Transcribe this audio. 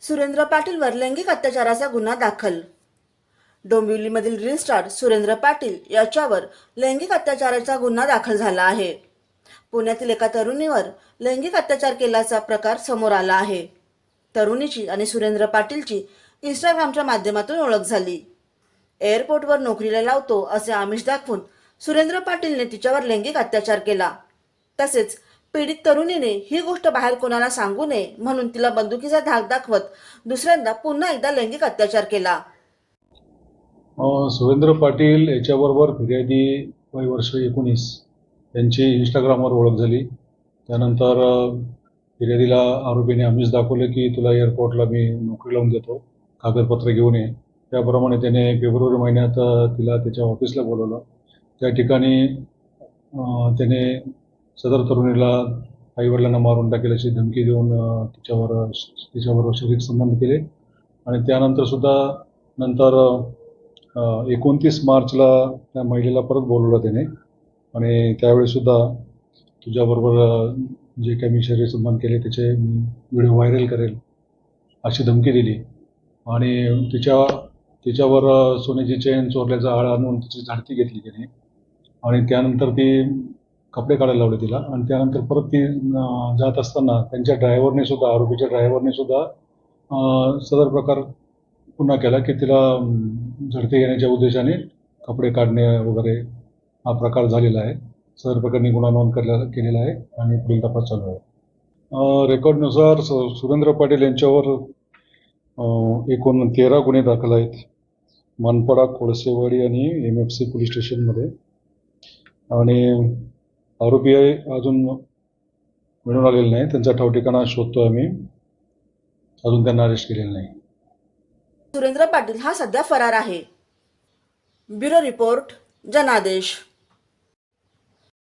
सुरेंद्र पाटीलवर लैंगिक अत्याचाराचा गुन्हा दाखल. डोंबिवलीमधील रील स्टार सुरेंद्र पाटील याच्यावर लैंगिक अत्याचाराचा गुन्हा दाखल झाला आहे. पुण्यातील एका तरुणीवर लैंगिक अत्याचार केल्याचा प्रकार समोर आला आहे. तरुणीची आणि सुरेंद्र पाटीलची इंस्टाग्रामच्या माध्यमातून ओळख झाली. एअरपोर्टवर नोकरीला लावतो असे आमिष दाखवून सुरेंद्र पाटीलने तिच्यावर लैंगिक अत्याचार केला. तसेच पीडित तरुणीने ही गोष्ट बाहेर कोणाला सांगू नये म्हणून तिला बंदुकीचा धाक दाखवत दुसऱ्यांदा पुन्हा एकदा लैंगिक अत्याचार केला. सुरेंद्र पाटील याच्याबरोबर फिर्यादी वय वर्ष एकोणीस यांची इंस्टाग्रामवर ओळख झाली. त्यानंतर फिर्यादीला आरोपीने आम्हीच दाखवलं की तुला एअरपोर्टला मी नोकरी लावून देतो कागदपत्र घेऊन ये. त्याप्रमाणे त्याने फेब्रुवारी महिन्यात तिला त्याच्या ऑफिसला बोलवलं. त्या ठिकाणी त्याने सदर तरुणीला आईवडिलांना मारून टाकेल धमकी देऊन तिच्यावर तिच्याबरोबर शारीरिक संबंध केले. आणि त्यानंतर सुद्धा नंतर एकोणतीस मार्चला त्या महिलेला परत बोलवलं त्याने. आणि त्यावेळीसुद्धा तुझ्याबरोबर जे काही मी शरीर संबंध केले त्याचे व्हिडिओ व्हायरल करेल अशी धमकी दिली. आणि तिच्या तिच्यावर सोन्याची चेन चोरल्याचा आळ आणून तिची झाडती घेतली त्याने. आणि त्यानंतर ती कपडे काढायला लावले तिला. आणि त्यानंतर परत ती जात असताना त्यांच्या ड्रायव्हरने सुद्धा आरोपीच्या ड्रायव्हरने सुद्धा सदर प्रकार पुन्हा केला की तिला झडते येण्याच्या उद्देशाने कपडे काढणे वगैरे हा प्रकार झालेला आहे. सदर प्रकरणी गुन्हा नोंद केला केलेला आहे आणि पुढील तपास चालू आहे. रेकॉर्डनुसार सुरेंद्र पाटील यांच्यावर एकूण तेरा गुन्हे दाखल आहेत. मनपाडा कोळसेवाडी आणि एम एफ सी पोलीस स्टेशनमध्ये. आणि आरोपी आहे अजून मिळून आलेले नाही. त्यांचा ठावठिकाणा शोधतो आम्ही. अजून त्यांना अरेस्ट केलेलं नाही. सुरेंद्र पाटील हा सध्या फरार आहे. ब्युरो रिपोर्ट जनादेश.